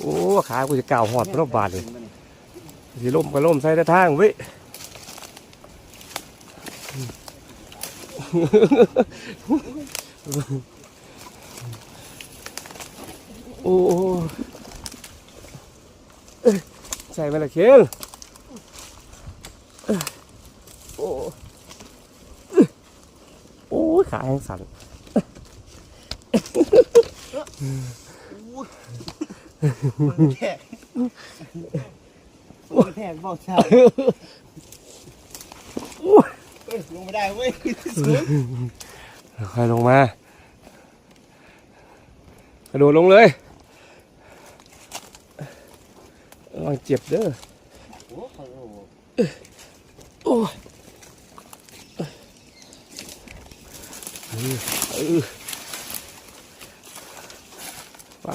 โอ้ขากูจะก่าวหอดรอบบาทเลยสิล่มก็ล่มใส่แต่ทางเว้ยโอ้ใส่ไปละเคียงโอ้โอ้ขาแห้งสั่น มันแทกมันแทกบอกชาเอ้ยลงไม่ได้เว้ยสูงค่อยลงมากระโดดลงเลยระวังเจ็บเด้อโอ้โหโอ้ยเออเออไป